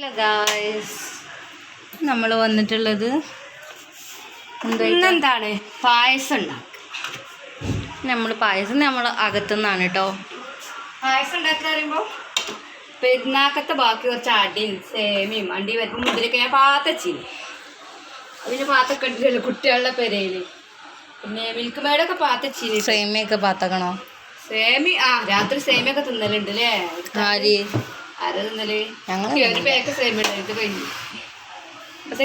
Hello guys നമ്മൾ വന്നിട്ടുള്ളത് എന്താണ് പായസം ഉണ്ടാക്കുക നമ്മൾ പായസം നമ്മൾ അകത്തുനിന്നാണ് കേട്ടോ പായസം ഉണ്ടാക്കുക പറയുമ്പോൾ പെരുന്നാക്കത്തെ ബാക്കി കുറച്ച് അടിയും സേമിയും അണ്ടി വരുമ്പോൾ മുതിരൊക്കെ ഞാൻ പാത്തച്ചിന്. അതിന് പാത്തൊക്കെ ഇട്ടില്ലല്ലോ കുട്ടികളുടെ പെരയിൽ പിന്നെ മിൽക്ക് മേഡൊക്കെ പാത്തച്ചിന്. സേമിയൊക്കെ പാത്തക്കണോ? സേമി ആ രാത്രി സേമിയൊക്കെ തിന്നലുണ്ട് അല്ലേ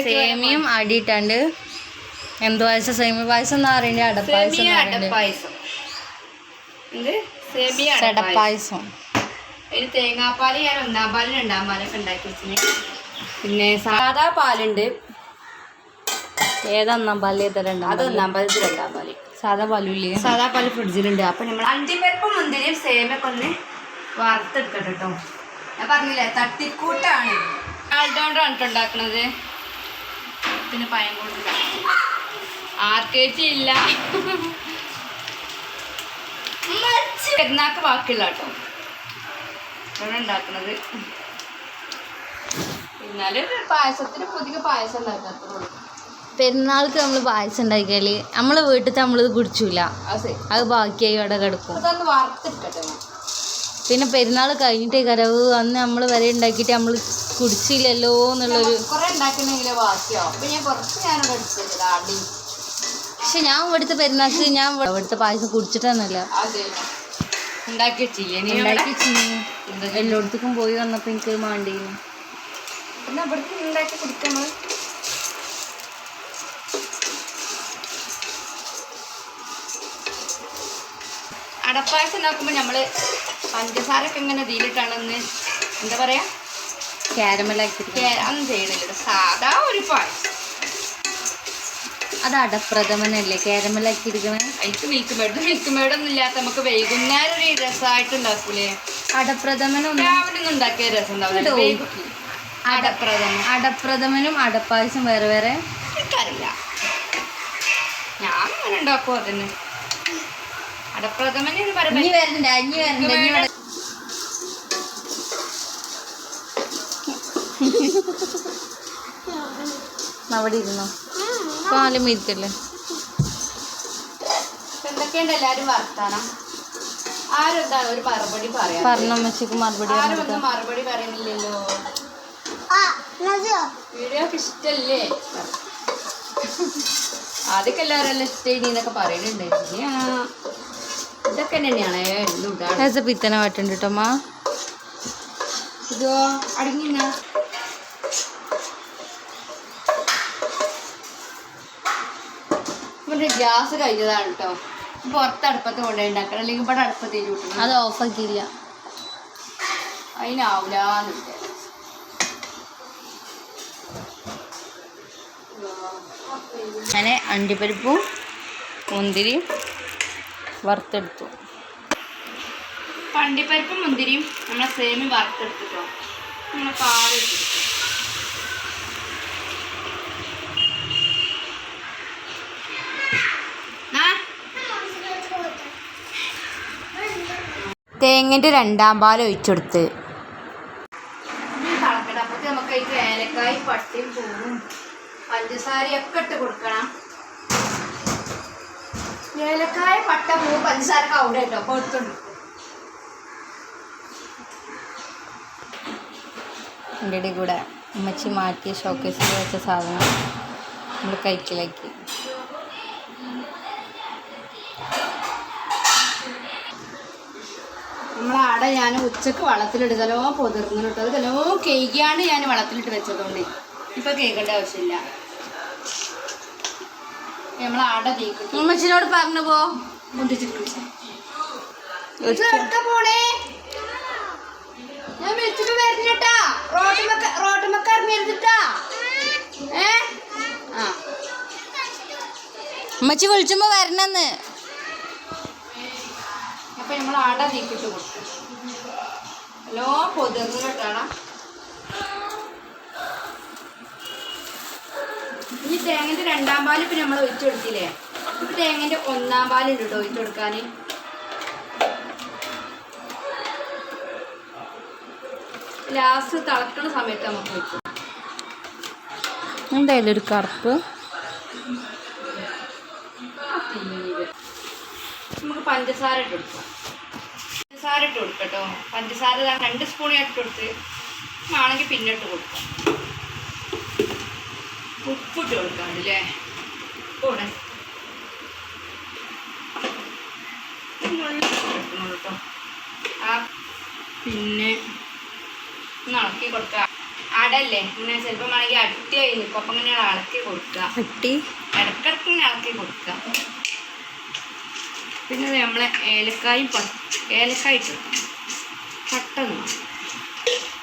സേമിയും അടിയിട്ടാണ്ട് എന്ത് പായസം? സേമിയ പായസം എന്ന് പറയുന്നത്. അടപ്പായസം അടപ്പായസം അതിന് തേങ്ങാപ്പാൽ ഞാൻ ഒന്നാം പാലും രണ്ടാം പാലൊക്കെ ഉണ്ടാക്കി വെച്ചിന്. പിന്നെ സാധാ പാലുണ്ട്. ഏതൊന്നാം പാൽ ഏതരണ്ടാ അത് ഒന്നാം പാൽ ഇത് രണ്ടാം പാൽ. സാധാ പാലില്ലേ? സാധാ പാൽ ഫ്രിഡ്ജിലുണ്ട്. അപ്പൊ നമ്മൾ അണ്ടിപ്പരിപ്പും മുന്തിരിയും സേമൊക്കെ ഒന്ന് വറുത്തെടുക്കട്ടെ കേട്ടോ ഞാൻ പറഞ്ഞില്ലേ തട്ടിക്കൂട്ടാണ്. ആൾഡോണ്ടാണ് പിന്നെ പയം കൊണ്ട് ആർക്കേച്ചി ഇല്ല. പെരുന്നാക്ക് ബാക്കിയുള്ള കേട്ടോ ഇവിടെ ഉണ്ടാക്കണത്. എന്നാലും പായസത്തിന് പുതിയ പായസം ഉണ്ടാക്കാത്തുള്ളൂ പെരുന്നാൾക്ക് നമ്മൾ പായസം ഉണ്ടാക്കിയാൽ നമ്മളെ വീട്ടിൽ നമ്മളിത് കുടിച്ചില്ല അത് അത് ബാക്കിയായി അവിടെ കിടക്കും. വറുത്തിട്ടെ പിന്നെ പെരുന്നാൾ കഴിഞ്ഞിട്ടേ കരവ്. അന്ന് നമ്മൾ വരെ ഉണ്ടാക്കിയിട്ട് നമ്മൾ കുടിച്ചില്ലല്ലോ എന്നുള്ളൊരു പക്ഷെ ഞാൻ ഇവിടുത്തെ പെരുന്നാൾക്ക് ഞാൻ ഇവിടെ- ഇവിടുത്തെ പായസം കുടിച്ചിട്ടൊന്നുമില്ല. എല്ലായിടത്തേക്കും പോയി വന്നപ്പോൾ എനിക്ക് മാണ്ടിയിരുന്നു കുടിക്കണം അടപ്പായസം ഉണ്ടാക്കുമ്പോൾ നമ്മൾ പഞ്ചസാരൊക്കെ ഇങ്ങനെ ഇതിലിട്ടാണെന്ന് എന്താ പറയാ? ക്യാരമലാക്കിയിട്ട് കേ- അതൊന്നും ചെയ്യണില്ല. സാധാ ഒരു പായസം. അത് അടപ്രഥമനല്ലേ? ക്യാരമലാക്കിയിരിക്കണേ അതിക്ക് മിൽക്ക് മേഡ് മിൽക്ക് മേഡൊന്നും ഇല്ലാത്ത നമുക്ക് വൈകുന്നേരം ഒരു രസമായിട്ട് ഉണ്ടാക്കൂലേ അടപ്രഥമനും രാവിലെ ഒന്നും ഉണ്ടാക്കിയ രസം ഉണ്ടാവില്ല. അടപ്രഥമൻ അടപ്രഥമനും. അടപ്പായസം വേറെ വേറെ? എനിക്കറിയില്ല. ഞാൻ അങ്ങനെ ഉണ്ടാക്കുമോ അതന്നെ ഇനി പറയുമ്പോൾ വരണ്ട ഇനി വരണ്ട ഇനി വര- അവിടെ ഇരുന്നോ? പാലും ഇരിക്കല്ലേ എന്തൊക്കെയുണ്ട് എല്ലാരും വർത്താനം? ആരും എന്താ ഒരു മറുപടി പറയാം പറഞ്ഞ അമ്മച്ചിക്ക് മറുപടി ആരും പറഞ്ഞു ഒന്നും മറുപടി പറയുന്നില്ലല്ലോ. വീഡിയോ ഇഷ്ടല്ലേ? ആദ്യമൊക്കെ എല്ലാവരും എല്ലാം ഇഷ്ടം എന്നൊക്കെ പറയുന്നുണ്ട് ഇനി ആ, ഇതൊക്കെ പിത്തന വാട്ടുണ്ട് കേട്ടോ അമ്മ ഇതോ അടങ്ങിന്ന. ഗ്യാസ് കഴിഞ്ഞതാണ് കേട്ടോ പുറത്ത് അടുപ്പത്ത് കൊണ്ടുപോയി ഉണ്ടാക്കണം. അല്ലെങ്കിൽ ഇവിടെ അടുപ്പത്തേക്ക് വിട്ടണം അത് ഓഫാക്കിയില്ല അതിനാവില്ല അങ്ങനെ അണ്ടിപ്പരിപ്പും മുന്തിരി വറുത്തെടുത്തു. പണ്ടിപ്പരിപ്പും മുന്തിരിയും നമ്മൾ സേമി വറുത്തെടുത്തിട്ടോ. നമ്മളെ തേങ്ങന്റെ രണ്ടാം പാൽ ഒഴിച്ചെടുത്ത്. നമുക്ക് ഏലക്കായി പട്ടിയും പൂവും പഞ്ചസാരയൊക്കെ ഇട്ട് കൊടുക്കണം. ഏലക്കായ പട്ട പൂ പഞ്ചസാര അവിടെ കേട്ടോ കൊടുത്തുണ്ട് എന്റെ ഇടയിൽ കൂടെ അമ്മച്ചി മാറ്റിയ ഷോക്കേസിൽ വെച്ച സാധനം നമ്മൾ കൈക്കിലാക്കി നമ്മളെ അട ഞാൻ ഉച്ചയ്ക്ക് വെള്ളത്തിലിട്ട് തലോ പൊതിർന്നിട്ട് അത് തലോ കേക്കിയാണ്ട് ഞാൻ വെള്ളത്തിലിട്ട് വെച്ചതുകൊണ്ട്. ഇപ്പം കേൾക്കേണ്ട ആവശ്യമില്ല. അട തീക്കിട്ട് അമ്മച്ചിനോട് പറഞ്ഞു പോ. പോണേ? ഞാൻ വിളിച്ചിട്ട് വരുന്നിട്ടാ റോട്ടുമക്ക റോട്ടുമക്ക ഇറങ്ങിയിരുന്നിട്ടാ. ഏ? ആ. അമ്മച്ചി വിളിച്ചുമ്പോ വരണെന്ന്. അപ്പൊ നമ്മൾ അട തീക്കിട്ട് കൊടുക്കും. ഹലോ പൊതിർന്നിട്ടാണ് ഇനി തേങ്ങന്റെ രണ്ടാം പാൽ ഇപ്പൊ നമ്മൾ ഒഴിച്ചു കൊടുത്തില്ലേ ഇപ്പൊ തേങ്ങന്റെ ഒന്നാം പാലുണ്ട് കേട്ടോ ഒഴിച്ചു കൊടുക്കാൻ ലാസ്റ്റ് തിളക്കുന്ന സമയത്ത് നമുക്ക് എന്തായാലും ഒരു കറുപ്പ്. നമുക്ക് പഞ്ചസാര ഇട്ട് കൊടുക്കാം. പഞ്ചസാര ഇട്ട് കൊടുക്കട്ടോ പഞ്ചസാര രണ്ട് സ്പൂൺ ഇട്ട് കൊടുത്ത്. ആണെങ്കിൽ പിന്നെ ഇട്ട് കൊടുക്കാം. ഉപ്പിട്ട് കൊടുക്കാണ്ട് അല്ലേ ഉപ്പിടെ കേട്ടോ ആ പിന്നെ ഇളക്കി കൊടുക്കുക അടല്ലേ? ഇങ്ങനെ ചിലപ്പോൾ അട്ടി ആയി നിൽക്കും അപ്പം ഇങ്ങനെ ഇളക്കി കൊടുക്കുക അട്ടി? ഇടക്കിടക്ക് ഇങ്ങനെ ഇളക്കി കൊടുക്കുക പിന്നെ നമ്മളെ ഏലക്കായും ഏലക്കായ ഇട്ടു പെട്ടെന്ന്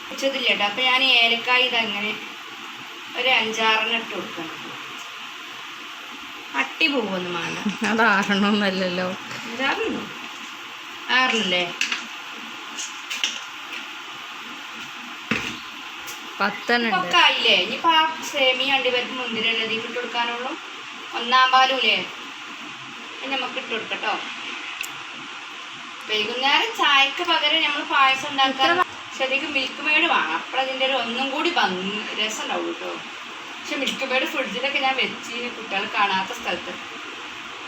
വെച്ചതില്ല കേട്ടോ അപ്പം ഞാൻ ഏലക്കായ ഇതങ്ങനെ ഒരു അഞ്ചാറെണ്ണം ഇട്ട് കൊടുക്കണം അട്ടി പോകുമൊന്നും വേണ്ട. അത് ആറെണ്ണമൊന്നല്ലല്ലോ അഞ്ചാറെണ്ണോ ആറിനല്ലേ പത്തെണ്ണം ആയില്ലേ ഇനിയിപ്പോൾ ആ സേമി അണ്ടിപ്പരിപ്പ് മുന്തിരല്ലേ ഇതിൽ ഇട്ട് കൊടുക്കാനുള്ളൂ? ഒന്നാം പാലൂലേ നമുക്ക് ഇട്ട് കൊടുക്കട്ടോ വൈകുന്നേരം ചായക്ക് പകരം നമ്മൾ പായസം ഉണ്ടാക്കാൻ ശരിക്കും മിൽക്ക് മേഡ് വേണം. അപ്പോഴതിന്റെ ഒരു ഒന്നും കൂടി ഭംഗി രസം ഉണ്ടാവും കേട്ടോ. പക്ഷെ മിൽക്ക് മേഡ് ഫ്രിഡ്ജിലൊക്കെ ഞാൻ വെച്ച് കുട്ടികൾ കാണാത്ത സ്ഥലത്ത്.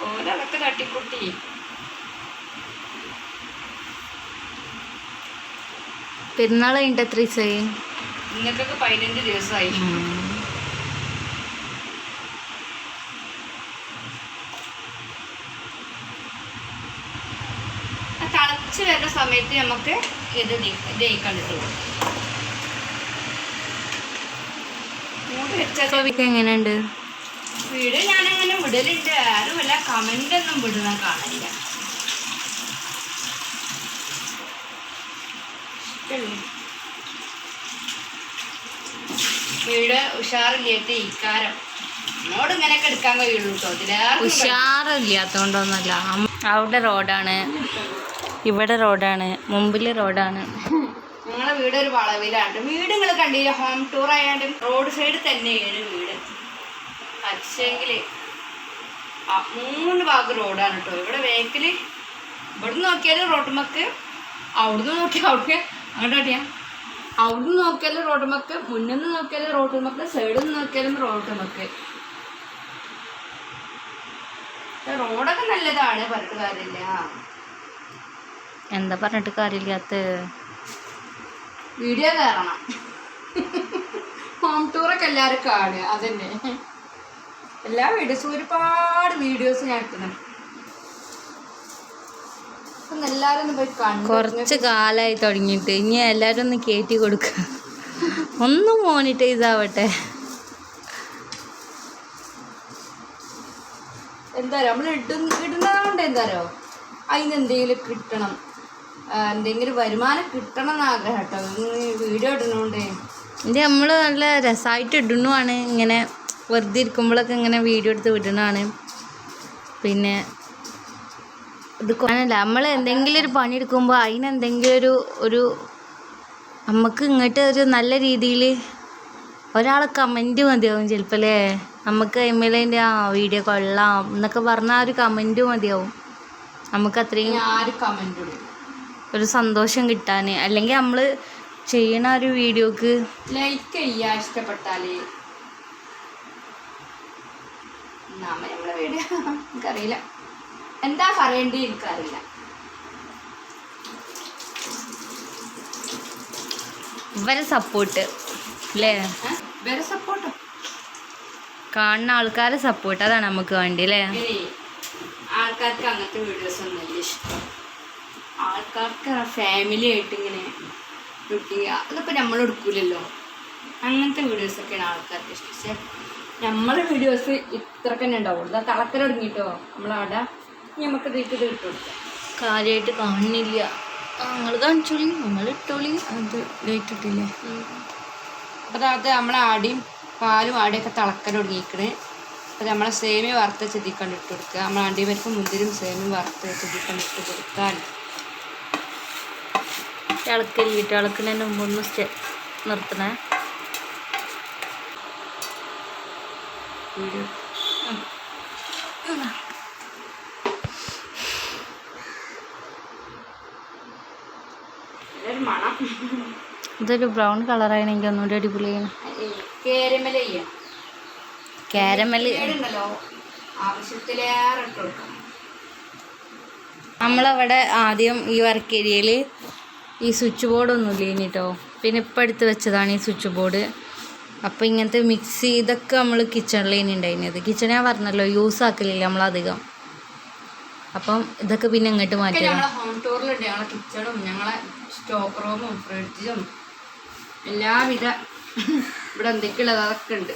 ഓരതൊക്കെ തട്ടിക്കുട്ടി. പെരുന്നാൾ കഴിഞ്ഞിട്ട് എത്ര ദിവസമായി? ഇന്നൊക്കെ പതിനഞ്ച് ദിവസമായി. ആ തിളച്ച് വരുന്ന സമയത്ത് നമുക്ക് ഇത് വെച്ചാൽ ചോദിക്ക എങ്ങനെയുണ്ട്? വീട് ഞാനങ്ങനെ വിടലുണ്ട് ആരും വല്ല കമന്റ് ഒന്നും വിടുന്ന കാണില്ല? വീട് ഉഷാറില്ലാത്ത ഇക്കാരം എന്നോട് ഇങ്ങനെയൊക്കെ എടുക്കാൻ കഴിയുള്ളൂ കേട്ടോ. ഉഷാറില്ലാത്തോണ്ടൊന്നല്ല അവിടെ റോഡാണ് ഇവിടെ റോഡാണ് മുമ്പിൽ റോഡാണ്. ഞങ്ങളെ വീട് ഒരു വളവിലാണ് വീട് നിങ്ങൾ കണ്ടില്ല? ഹോം ടൂർ ആയാണ്ട് റോഡ് സൈഡ് തന്നെയാണ് വീട്. പക്ഷേങ്കിൽ ആ മൂന്ന് ഭാഗം റോഡാണ് കേട്ടോ ഇവിടെ വേക്കിൽ ഇവിടുന്ന് നോക്കിയാലും റോട്ടുമക്ക് അവിടുന്ന് നോക്കി അവിടെ അങ്ങോട്ട് ഓട്ടിയാ അവിടുന്ന് നോക്കിയാലും റോട്ടുമക്ക് മുന്നിൽ നിന്ന് നോക്കിയാലും റോട്ടുമക്ക് സൈഡിൽ നിന്ന് നോക്കിയാലും റോട്ടുമക്ക് റോഡൊക്കെ നല്ലതാണ് പറഞ്ഞിട്ട് കാര്യമില്ല. എന്താ പറഞ്ഞിട്ട് കാര്യമില്ലാത്ത വീഡിയോ കയറണം ഹോം ടൂറൊക്കെ എല്ലാവരും കാണുക അതന്നെ. എല്ലാ വീഡിയോസും ഒരുപാട് വീഡിയോസ് ഞാൻ കണ്ടു കുറച്ച് കാലായി തുടങ്ങിയിട്ട്. ഇനി എല്ലാരും ഒന്ന് കയറ്റി കൊടുക്ക. ഒന്ന് മോണിറ്റൈസ് ആവട്ടെ. എന്താ നമ്മൾ ഇടുന്ന ഇടുന്നതുകൊണ്ട് എന്താ അതിന് എന്തെങ്കിലും കിട്ടണം. എന്തെങ്കിലും വരുമാനം കിട്ടണം എന്ന് ആഗ്രഹം കേട്ടോ വീഡിയോ ഇടുന്നോണ്ടേ. ഇത് നമ്മൾ നല്ല രസമായിട്ട് ഇടണമാണ് ഇങ്ങനെ വെറുതെ ഇരിക്കുമ്പോഴൊക്കെ ഇങ്ങനെ വീഡിയോ എടുത്ത് വിടണതാണ് പിന്നെ ഇത് കൊല്ലല്ല നമ്മൾ എന്തെങ്കിലും ഒരു പണി എടുക്കുമ്പോൾ അതിനെന്തെങ്കിലും ഒരു ഒരു നമുക്ക് ഇങ്ങോട്ട് ഒരു നല്ല രീതിയിൽ ഒരാളെ കമന്റ് മതിയാവും ചിലപ്പോൾ അല്ലേ നമുക്ക് എമ്മിലേന്റെ ആ വീഡിയോ കൊള്ളാം എന്നൊക്കെ പറഞ്ഞാൽ ഒരു കമന്റ് മതിയാവും. നമുക്ക് അത്രയും ആ ആര് കമന്റ് ഒരു സന്തോഷം കിട്ടാൻ അല്ലെങ്കിൽ നമ്മൾ ചെയ്യണ ഒരു വീഡിയോക്ക് ലൈക്ക് ചെയ്യാ ഇഷ്ടപ്പെട്ടാൽ. നാമ നമ്മളെ വീഡിയോ? എനിക്കറിയില്ല. എന്താ പറയേണ്ടി എനിക്കറിയില്ല. ഇവരെ സപ്പോർട്ട് അല്ലേ ഇവരെ സപ്പോർട്ടോ കാണുന്ന ആൾക്കാരെ സപ്പോർട്ട് അതാണ് നമുക്ക് വേണ്ടി അല്ലേ ആൾക്കാർക്ക് അങ്ങനത്തെ വീഡിയോസ് ഒന്നും ഇഷ്ടം. ആൾക്കാർക്ക് ഫാമിലി ആയിട്ട് ഇങ്ങനെ ഷൂട്ടിങ് അതിപ്പോൾ നമ്മൾ എടുക്കില്ലല്ലോ അങ്ങനത്തെ വീഡിയോസൊക്കെയാണ് ആൾക്കാർക്ക് ഇഷ്ടം. പക്ഷേ നമ്മളെ വീഡിയോസ് ഇത്ര തന്നെ ഉണ്ടാവുള്ളൂ. അത് തളക്കര തുടങ്ങിയിട്ടോ നമ്മളവിടെ നമുക്ക് ഇതിട്ട് ഇത് ഇട്ട് കൊടുക്കാം. കാര്യമായിട്ട് കാണുന്നില്ല നിങ്ങൾ കാണിച്ചോളി. നമ്മൾ ഇട്ടോളി. അത് ലൈറ്റ് ഇട്ടില്ലേ? അപ്പോൾ അത് നമ്മളെ ആടിയും പാലും ആടിയൊക്കെ തിളക്കൽ തുടങ്ങിയിരിക്കണേ. അപ്പോൾ നമ്മളെ സേമിയ വറുത്ത ചെതിക്കൊണ്ട് ഇട്ട് കൊടുക്കുക. നമ്മൾ അണ്ടിപരിപ്പ് മുന്തിരും സേമിയ വറുത്ത ചെതിക്കൊണ്ട് ഇട്ട് കൊടുക്കാൻ. ഇളക്കലിട്ട് ഇളക്കുന്നതിന് മുമ്പ് ഒന്ന് സ്റ്റെ നിർത്തണേ. ഇതൊരു ബ്രൗൺ കളർ കളറാണെങ്കിൽ ഒന്നുകൂടി അടിപൊളിയാണ്. കാരമൽ നമ്മളവിടെ ആദ്യം ഈ വർക്ക് ഏരിയയിൽ ഈ സ്വിച്ച് ബോർഡൊന്നും ഇല്ല കേട്ടോ പിന്നെ ഇപ്പം എടുത്ത് വെച്ചതാണ് ഈ സ്വിച്ച് ബോർഡ് അപ്പോൾ ഇങ്ങനത്തെ മിക്സി ഇതൊക്കെ നമ്മൾ കിച്ചണിലേനി ഉണ്ടായിരുന്നത് കിച്ചൺ ഞാൻ പറഞ്ഞല്ലോ യൂസ് ആക്കലില്ല നമ്മളധികം അപ്പം ഇതൊക്കെ പിന്നെ ഇങ്ങോട്ട് മാറ്റി ഹോം ടൂറിലുണ്ട് ഞങ്ങളെ കിച്ചണും ഞങ്ങളെ സ്റ്റോക്ക് റൂമും ഫ്രിഡ്ജും എല്ലാവിധ ഇവിടെ എന്തൊക്കെയുള്ളത് അതൊക്കെ ഉണ്ട്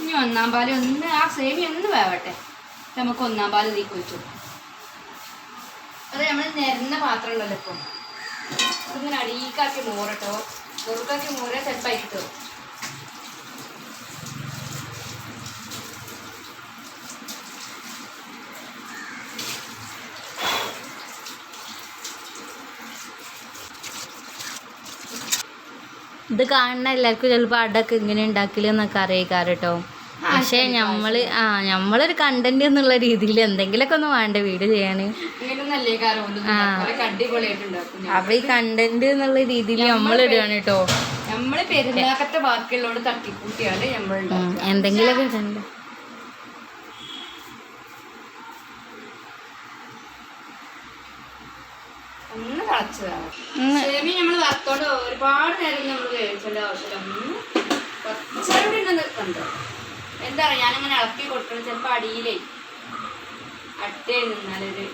ഇനി ഒന്നാം പാൽ ഒന്ന് ആ സേവി ഒന്ന് വേവട്ടെ. നമുക്ക് ഒന്നാം പാൽ നീക്കി കുഴിച്ചു അത് നമ്മൾ നിരന്ന പാത്രം ഉണ്ടല്ലോ ഇപ്പം. അതിങ്ങനെ അടീക്കാക്കി മോറട്ടോ. വെറുക്കാക്കി മോറിയാൽ ചിലപ്പോൾ കിട്ടും ഇത് കാണുന്ന എല്ലാവർക്കും ചിലപ്പോൾ അടക്കം ഇങ്ങനെ ഉണ്ടാക്കില്ലെന്നൊക്കെ അറിയിക്കാറ് കേട്ടോ പക്ഷേ നമ്മൾ ആ നമ്മളൊരു കണ്ടന്റ് എന്നുള്ള രീതിയിൽ എന്തെങ്കിലുമൊക്കെ ഒന്ന് വേണ്ട വീഡിയോ ചെയ്യാന്. ആ. അപ്പൊ ഈ കണ്ടന്റ് എന്നുള്ള രീതിയിൽ നമ്മൾ ഇടുകയാണ് കേട്ടോ നമ്മൾ പെരുന്നാക്കത്തെ ബാക്കിയുള്ളോട് തട്ടിക്കൂട്ടിയാണ് നമ്മൾ എന്തെങ്കിലുമൊക്കെ ഇടണ്ട? ഒന്ന് കളച്ചതാണ് സേമി നമ്മൾ വറുത്തോണ്ട് ഒരുപാട് നേരം നമ്മൾ വേവിച്ചേണ്ട ആവശ്യമില്ല. ഒന്ന് കുറച്ചുകൂടി ഒന്ന് കണ്ടോ? എന്താ പറയാ ഞാനങ്ങനെ ഇളക്കി കൊടുക്കണം. ചിലപ്പോൾ അടിയിലേ അട്ടേ നിന്നാലൊരു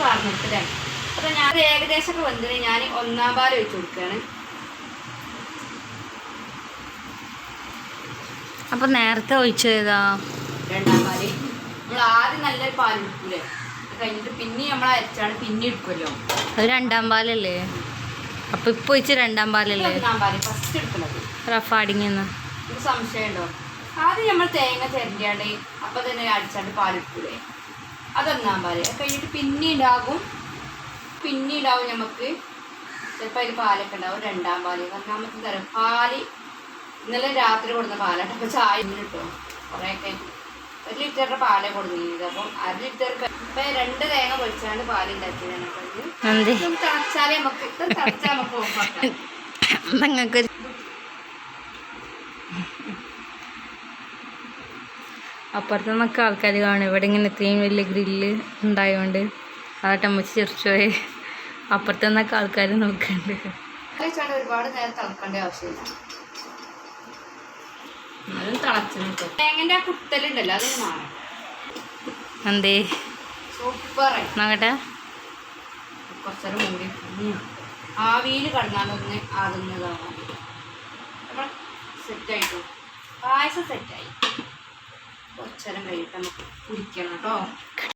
പറഞ്ഞിട്ടില്ലേ അപ്പൊ ഞാൻ ഏകദേശം ഒക്കെ വന്നിട്ട് ഞാൻ ഒന്നാം പാൽ വെച്ച് കൊടുക്കുകയാണ് അപ്പോൾ നേരത്തെ ഒഴിച്ചതാ രണ്ടാം പാൽ. നമ്മൾ ആദ്യം നല്ലൊരു പാൽ എടുക്കൂലേ അത് കഴിഞ്ഞിട്ട് പിന്നെ നമ്മൾ അരച്ചാണ് പിന്നെ എടുക്കുമല്ലോ. അത് രണ്ടാം പാലല്ലേ? അപ്പൊ ഇപ്പൊ വെച്ച് രണ്ടാം പാലല്ലേ? ഒന്നാം പാൽ ഫസ്റ്റ് എടുക്കുന്നത്. റഫാഡിങ് ഒരു സംശയമുണ്ടോ? ആദ്യം നമ്മൾ തേങ്ങ ചിരണ്ടിയാണ്ട് അപ്പൊ തന്നെ അടിച്ചാണ്ട് പാൽ എടുക്കൂലേ അതൊന്നാം പാൽ. കഴിഞ്ഞിട്ട് പിന്നെ ഉണ്ടാകും. പിന്നെ ഉണ്ടാവും നമുക്ക് ചിലപ്പോൾ അതിൽ പാലൊക്കെ ഉണ്ടാവും. രണ്ടാം പാൽ. ഒന്നാമത്തെ തരം. പാൽ ഇന്നലെ രാത്രി കൊടുത്ത പാലാട്ടോ. അപ്പോൾ ചായ കിട്ടും. കുറേയൊക്കെ ഒരു ലിറ്ററിന്റെ പാലേ കൊടുക്കുന്നത് അപ്പം അര ലിറ്റർ ഇപ്പൊ രണ്ട് തേങ്ങ പൊളിച്ചാണ്ട് പാലുണ്ടാക്കിയതാണ് അപ്പം തിളച്ചാലേ നമുക്ക് ഇത് തിളച്ചാൽ നമുക്ക് ഓഫാക്കാം. നിങ്ങൾക്ക് അപ്പുറത്ത് നിന്നൊക്കെ ആൾക്കാർ കാണും. ഇവിടെ ഇങ്ങനെ ഇത്രയും വലിയ ഗ്രില്ല് ഉണ്ടായതുകൊണ്ട് അതായിട്ട് അമ്മച്ചി ചിരിച്ചു പോയി. അപ്പുറത്ത് നിന്നൊക്കെ ആൾക്കാർ നോക്കുന്നുണ്ട് ഒരുപാട് നേരം തിളക്കേണ്ട ആവശ്യമില്ല. എന്നാലും തിളച്ചു നിൽക്കും തേങ്ങന്റെ ആ കുത്തലുണ്ടല്ലോ അത് മാറും. എന്തേ? സൂപ്പറായി നോക്കട്ടെ കുറച്ചേരം മൂടി. ആവിയിൽ കടന്നാലൊന്ന് ആകുന്നതാണ് നമ്മൾ സെറ്റായിട്ടു പായസം സെറ്റായി കുറച്ചേരം കഴിയിട്ട് നമുക്ക് കുടിക്കണം കേട്ടോ.